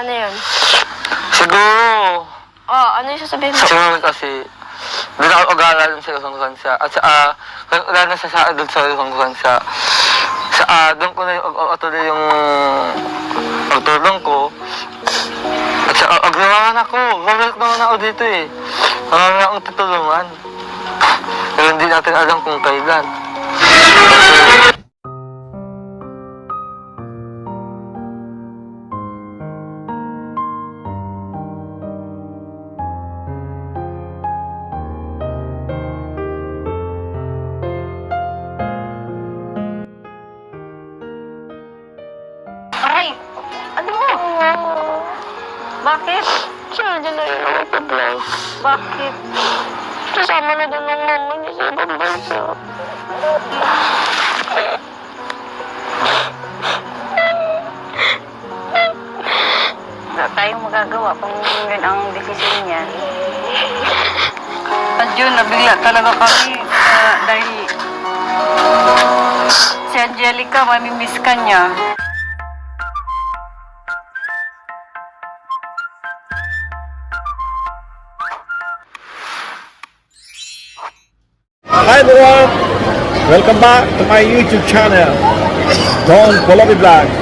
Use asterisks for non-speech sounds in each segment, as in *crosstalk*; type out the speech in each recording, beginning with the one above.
Ano yun? Siguro, Oh, ano yung sasabihin mo? siguro kasi, doon ako ag-aaral sa isang kansa. At sa, ah, wala na sa sa doon sa isang kansa. Sa, ah, doon ko na yung, uh, atuloy yung pagtulong ko. At sa, uh, aglawangan ako. Babalik naman ako dito eh. Marami akong tutulungan. Pero hindi natin alam kung kailan. Kasi, na pa-bless. Bakit? Kasama na doon ng mama niya sa ibang bansa. Wala tayong magagawa kung yun ang desisyon niya. At yun, nabigla talaga kami ah, dahil si Angelica, mamimiss ka niya. Hi everyone! Welcome back to my YouTube channel, Don Polobi Vlog.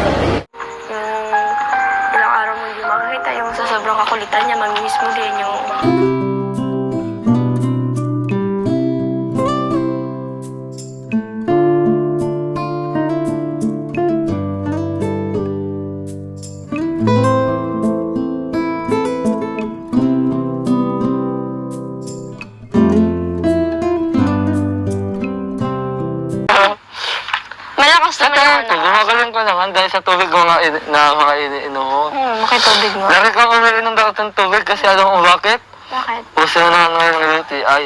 Na mga iniinom mo. Hmm, makitubig mo. Lagi kang umiinom daw ng tubig kasi alam mo bakit? Bakit? Puso na ngayon ng UTI.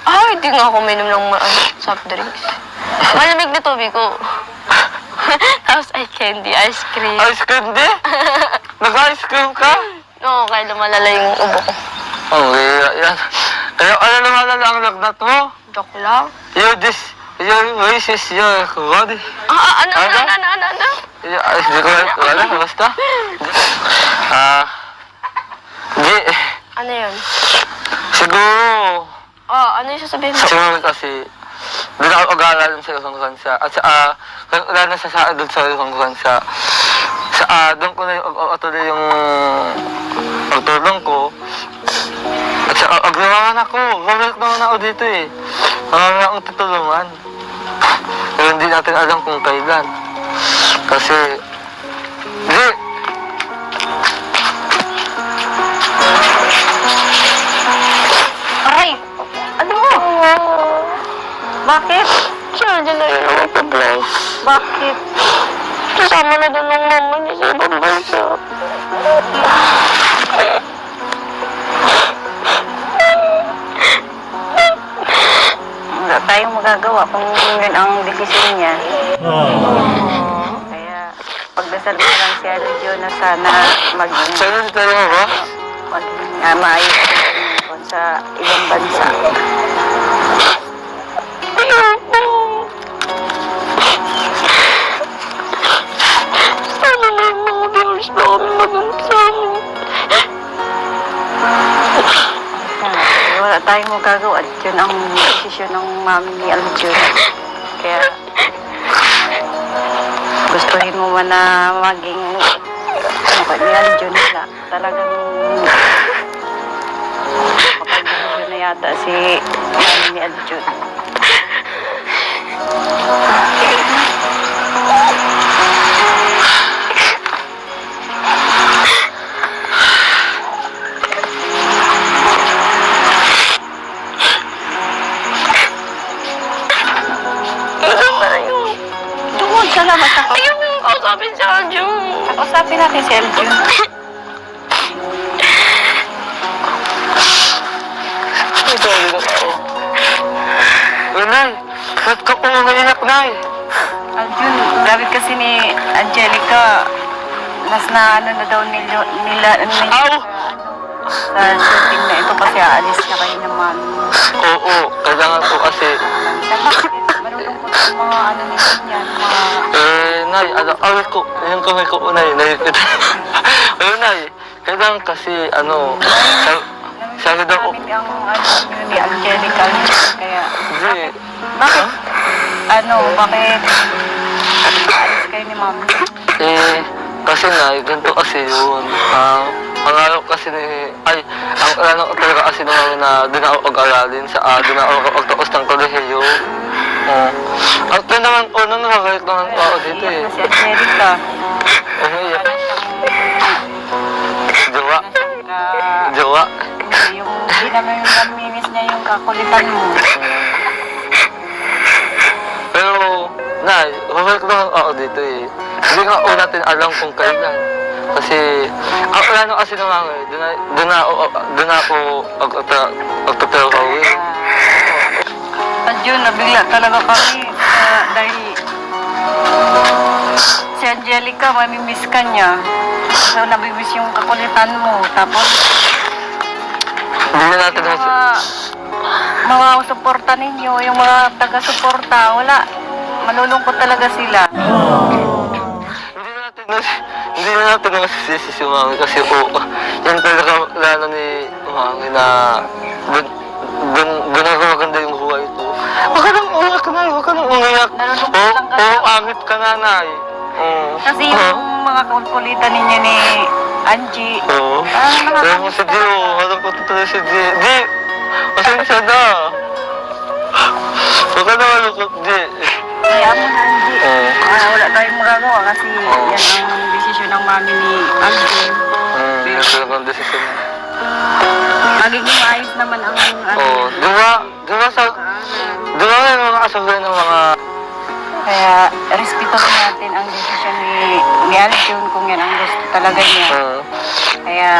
Ay, hindi nga ako minom ng ano, soft drinks. Malamig na tubig ko. *laughs* Tapos ay candy, ice cream. Ice cream di? *laughs* Nag-ice cream ka? Oo, kaya lumalala yung ubo ko. Oh, yeah, yan. Kaya ano naman na ang lagnat mo? Joke lang. You this, your wishes, your body. Ah, ah, ano, ano, Ano? ano, ano, ano, ano? Yeah, ay, hindi ko wala, basta. Ah, di, Ano yun? siguro, Oh, ano yung sasabihin mo? siguro kasi, doon ako ag-aaral sa isang kansa. At sa, ah, wala na sa sa doon sa isang kansa. Sa, ah, doon ko na yung, uh, atuloy yung pagtulong ko. At sa, uh, aglawangan ako. Babalik naman ako dito eh. Marami akong tutulungan. Pero hindi natin alam kung kailan. Kasi, hindi, Aray! Ano mo? Bakit? Siya, dyan na rin ako pa-bless. Bakit? Kasama na doon ng mama niya sa ibang bansa. Wala tayong magagawa kung yun ang desisyon niya. Kaya, pagdasal mo lang si Aljo na sana maging, si tayo mo ba? maging uh, maayos ang sa ibang bansa. Ano wala tayong magagawa yun ang desisyon ng mami ni Aljo. Kaya, gustuhin mo man na maging ano ba, ni Aljo nila. Talagang kapag na yata si mami ni Aljo. Ba't ka po umiiyak, Nay? Aljun, grabe kasi ni Angelica, mas na ano na daw nila, nila, nila Aw! sa shooting na ito kasi aalis na kayo ng mami. Oo, kailangan po kasi, Sa bakit? Malulungkot ang mga ano nila niyan, mga eh, Nay, ano, awit ko, yung kamay ko, Nay, Nay, *laughs* Ayun na eh. Kailangan kasi, ano, sabi, sabi daw, Namin ang ano yun ni Angelica. Kaya, hindi. bakit? Ano, bakit? Aalis kayo ni mami. Eh, kasi na, ganito kasi yun. Ah, ang araw kasi ni, ay, ang ano talaga kasi naman na doon ako pag-aralin sa, ah, doon ako pagtapos ng kolehiyo. Oh. At yun naman, oh, nang nakakait naman ako dito eh. Si Angelica. Umiyak. Siyang Jowa. Jowa. Naman yung namimiss niya yung kakulitan mo. Pero, nay, babalik naman ako dito eh. Hindi nga ako natin alam kung kailan. Kasi, ang plano kasi naman eh, doon na, doon na, ako- doon na ako magtuturo eh. At yun, nabigla talaga kami ah, dahil si Angelica, mamimiss ka niya. So, nabimiss yung kakulitan mo. Tapos, Hindi na natin mga, mga suporta ninyo, yung mga taga-suporta, wala. Malulungkot talaga sila. Hindi na natin hindi na natin nasisisi si Mami kasi po, yan talaga plano ni Mami na doon ako maganda yung buhay ko. Huwag ka nang umiyak na, huwag ka nang umiyak. Oo, oo, ako. angit ka na, Nay. Oo. Kasi yung mga kulitan ninyo ni Angie, Oo. Ah, Alam mo si talaga. Dio, alam ko totoo si Dio. Di, pasensya na. Huwag ka na malungkot, Di. kaya mo na Angie. Oo. Ah, wala tayong magagawa kasi Oo. yan ang desisyon ng mami ni Angie. Hmm, yun talagang desisyon. Magiging maayos naman ang ano. Oo. Di ba, di ba sa, di ba may mga asaway ng mga Kaya respetuhin natin ang desisyon ni, ni Aljun kung yan ang gusto talaga niya. Hmm. Kaya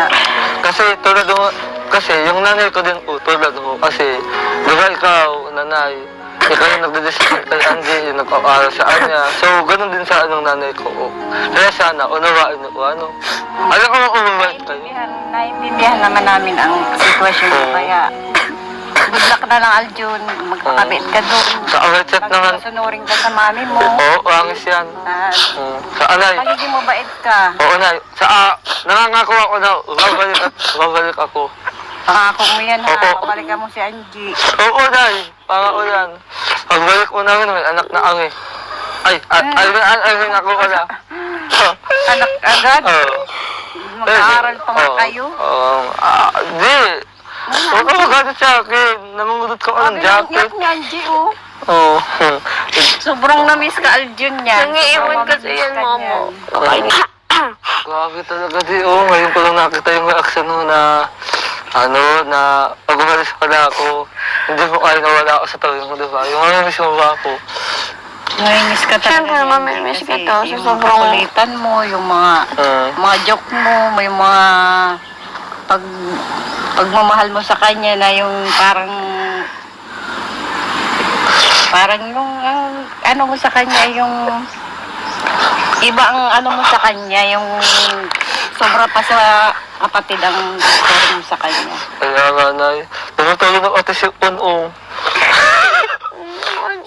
Kasi tulad mo, kasi yung nanay ko din po, tulad mo, kasi, di ba ikaw, nanay, ikaw yung nagdedesisyon kay Angie, yung nag-aaral sa kanya. So, ganun din sa anong nanay ko. Oh. Kaya sana, unawain niyo ko, ano. Alam ko kung umabait kayo. naiintindihan, naman namin ang sitwasyon mo. Oo. Kaya good luck na lang Aljun. Magkakabit ka doon. Sa awetset naman, Magkasunurin ka sa mami mo. oo, wangis yan. Ah, Hmm. Sa anay, magiging mabait ka. oo, nay. Sa, ah, nangangako ako na, babalik, at, *laughs* babalik ako. Pangako mo yan ha. Pabalikan mo si Angie. Oo, nay. Pangako yan. Pagbalik ko namin, may anak na ang eh. Ay, ay, ay, ay, ay, ay, ako wala. Anak agad. *laughs* Oo. Mag-aaral pa nga Oo. kayo. Oo. Ah, di. Huwag ka magalit sa akin. Namumudot ka ko ng Sabi ng jacket. iyak ni Angie oh. Oo. Sobrang namiss ka Aljun niya. Nangiiwan kasi yan, mama. Kakainis. Grabe talaga di. Oo, ngayon ko lang nakita yung reaction mo na ano, na pag umalis pala ako, hindi mo kaya nawala ako sa tawin mo, di ba? Yung ano, miss mo ba ako? Namimiss ka talaga. Siyempre, niya, mamimiss kasi kita sa Yung sobrang- mga kulitan mo, yung mga Hmm. mga joke mo, may mga pag pagmamahal mo sa kanya na yung parang parang yung ang, ano mo sa kanya yung iba ang ano mo sa kanya yung sobra pa sa kapatid ang gusto mo sa kanya. Kaya nga, nay. Tumutulong ako ate si Uno.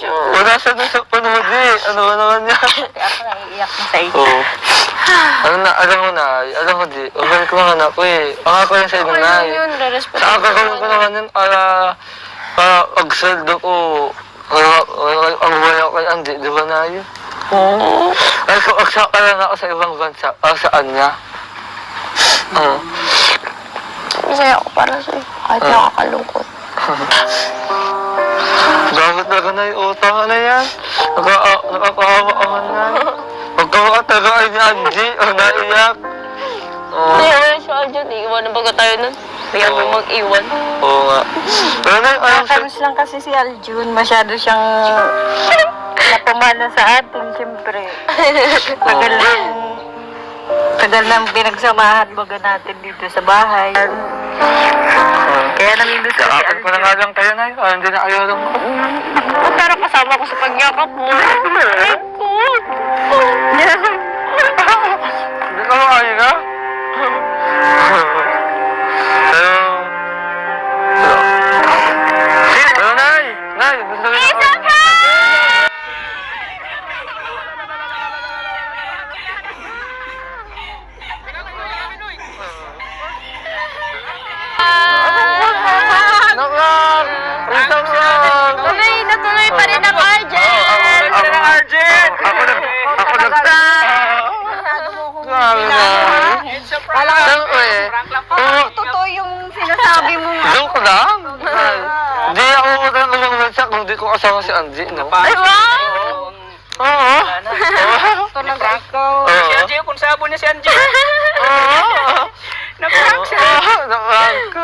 *laughs* Wala siya na sa Di. Ano ba naman yan? Ako naiiyak na sa iyo. Oo. Ano na, alam mo na, alam mo di, ubalik ko naman ako eh. Pangako yan sa inyo na eh. yun, re-respect Sa gagawin ko naman yun para, para pag-sweldo ko, wala, wala, ang buhay ako kay Andy, di ba na yun? Oo. Ay, kung agsaka lang ako sa ibang bansa, para sa kanya. Oo. Masaya ako para sa'yo. Kahit Ah. nakakalungkot. *laughs* Gamit na ka na yung utang na yan. Naka, nakakahawa ka man na. Pagkawa talaga ay ni Angie, ang naiyak. Oo. Kaya wala siya dyan. Iiwan na baga tayo nun. Kaya Oo. mag-iwan. Oo nga. Pero na, sa- Nakakamis lang kasi si Aljun, masyado siyang napamana sa atin, siyempre. Tagal lang, tagal lang pinagsamahan baga natin dito sa bahay. Kaya namimiss ko si Kakapit ko na nga lang kayo na yun. Ah, hindi na ayaw lang ko. Pero kasama ko sa pagyakap mo. Hindi ka makaya ka? Ko kasama si Angie, no? Ay, wow! Oo. Talaga *laughs* ikaw. Oo. Si Angie, kung sabon niya si Angie. Oo. *laughs* Naprank siya. Oo, naprank ko.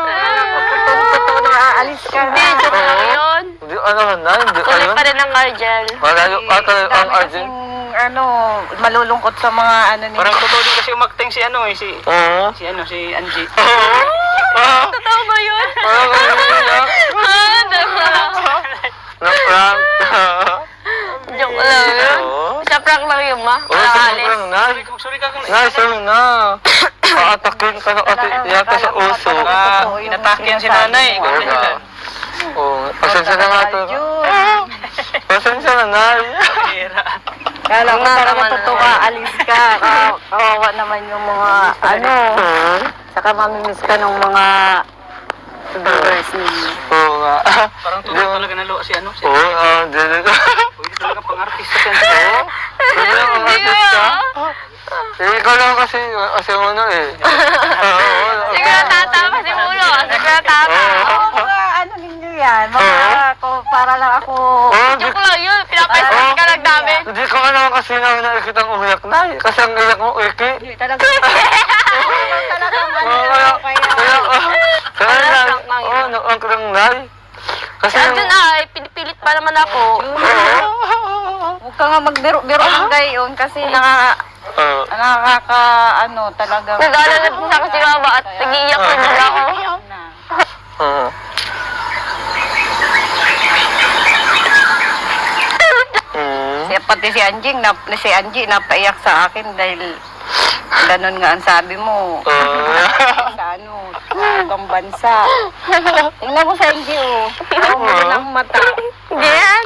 Na aalis ka Hindi, na. joke lang yun. Hindi, ano man na, hindi ano. pa rin ang Argel. Malayo pa talaga ang kasing, ano, malulungkot sa mga ano ni Parang totoo din kasi umacting si ano eh, si... Si ano, si Angie. Oo. *laughs* Totoo ba yun? Parang ganun na. Na-prank. *laughs* Joke lang. Oo. Sa prank lang yun, ma. Oo, sa prank na. Ka. Nice, ano na. Paatakin ka na kasi yata sa uso. Inatake yan si nanay. Ikaw Oo na. Oo. Pasensya na nga to. *laughs* Pasensya na, Nay. Kala ko talaga totoo ka, alis ka. Ka- Kawawa naman yung mga, *laughs* ano, Oo. saka mamimiss ka ng mga viewers ninyo. Oo nga. Parang totoo talaga na si ano. Si... Oo, ah, hindi. Pwede talaga pang artista si *laughs* Angie. Hindi lang ang Hindi artist ka. ah. Eh, ikaw lang kasi, kasi ano eh. *laughs* Oo. Sige na tata, kasi ulo. Sige na tata. Oo, *laughs* mga ano ninyo yan, mga ko, para lang ako, Oo, Joke lang yun. Pinapaisip ka lang namin. Hindi ko ka naman kasi namin nakikita ang umiyak na eh. Kasi ang iyak mo, Eki. talaga, talagang ano, Oo, kaya, kaya, kaya, ah, kaya Wala, na, prank lang oo, lang nay. Kasi Si yung, Arjun ay, pinipilit pa naman ako. *laughs* huwag ka nga magbiro-biro ng gayon kasi naka, Oo. nakaka, ano, talagang, Nag-aalala po sa akin si Mama at nag-iiyak na talaga ako. na. Oo. Mm. Siya pati si Anjing, na, si Angie napaiyak sa akin dahil ganun nga ang sabi mo. Oo. *laughs* ano, ibang bansa. *laughs* Tingnan mo sa Angie, oh. Ang ng mata. Ganyan.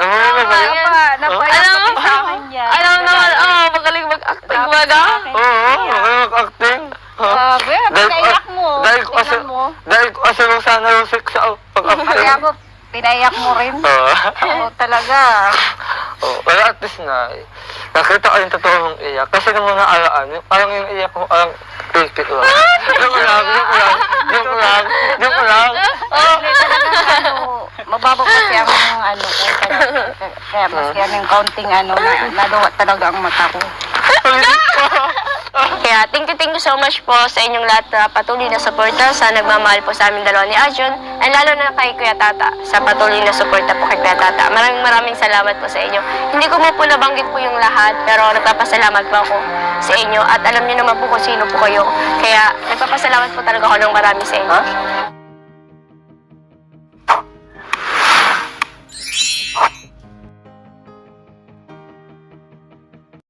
Namumula ba yun? Napa, napaiyak Alam pati mo, sa akin yan. *laughs* alam mo naman, oh, magaling mag-acting baga. Oo, magaling acting. Grabe, pinaiyak mo. Dahil ko kasi, dahil ko kasi nung sana yung sex sa pag-acting. Kaya mo, pinaiyak mo rin. Oo, talaga. *laughs* Oh, pero at least na, eh, nakita ko yung totoo mong iyak. Kasi nung mga alaan, yung, parang yung iyak mo, parang pipit lang. Joke lang, joke lang, joke lang, joke lang. Talaga *laughs* ano, mababaw kasi ang ano ko. Kaya, kaya maski ano yung counting ano, na, naluwa talaga ang mata ko. Kaya thank you, thank you so much po sa inyong lahat na patuloy na suporta sa nagmamahal po sa amin dalawa ni Arjun and lalo na kay Kuya Tata sa patuloy na suporta po kay Kuya Tata. Maraming maraming salamat po sa inyo. Hindi ko mo po nabanggit po yung lahat pero nagpapasalamat po ako sa inyo at alam niyo naman po kung sino po kayo. Kaya nagpapasalamat po talaga ako ng marami sa inyo.